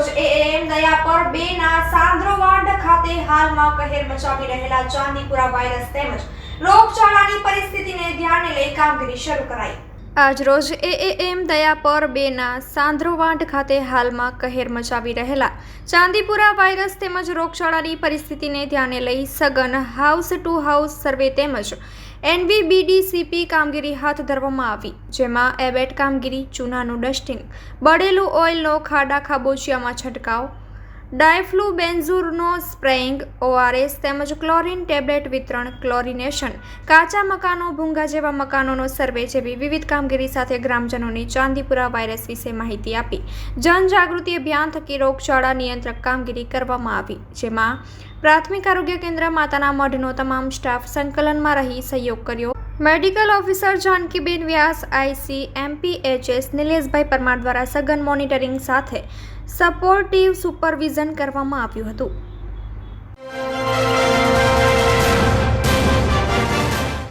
રોજ એએમ દયા પર બે ના સાંદ્રોવાંડ ખાતે હાલમાં કહેર મચાવી રહેલા ચાંદીપુરા વાયરસ તેમજ રોગચાળાની પરિસ્થિતિને ધ્યાને લઈ કામગીરી શરૂ કરાઈ. આજરોજ એએએમ દયા પર બેના સાંદ્રોવાંઢ ખાતે હાલમાં કહેર મચાવી રહેલા ચાંદીપુરા વાયરસ તેમજ રોગચાળાની પરિસ્થિતિને ધ્યાને લઈ સઘન હાઉસ ટુ હાઉસ સર્વે તેમજ એનવીબીડીસીપી કામગીરી હાથ ધરવામાં આવી, જેમાં એબેટ કામગીરી, ચૂનાનું ડસ્ટિંગ, બળેલું ઓઇલનો ખાડા ખાબોચિયામાં છંટકાવ, ડાયફ્લુ બેન્ઝુરનો સ્પ્રેઇંગ, ઓઆરએસ તેમજ ક્લોરીન ટેબ્લેટ વિતરણ, ક્લોરિનેશન, કાચા મકાનો, ભૂંગા જેવા મકાનોનો સર્વે જેવી વિવિધ કામગીરી સાથે ગ્રામજનોની ચાંદીપુરા વાયરસ વિશે માહિતી આપી. જનજાગૃતિ અભિયાન થકી રોગચાળા નિયંત્રક કામગીરી કરવામાં આવી, જેમાં પ્રાથમિક આરોગ્ય કેન્દ્ર માતાના મઢનો તમામ સ્ટાફ સંકલનમાં રહી સહયોગ કર્યો. Medical officer Jankiben Vyas, IC MPHS Nileshbhai Parmar દ્વારા સઘન મોનિટરિંગ સાથે સપોર્ટિવ સુપરવિઝન કરવામાં આવ્યું હતું.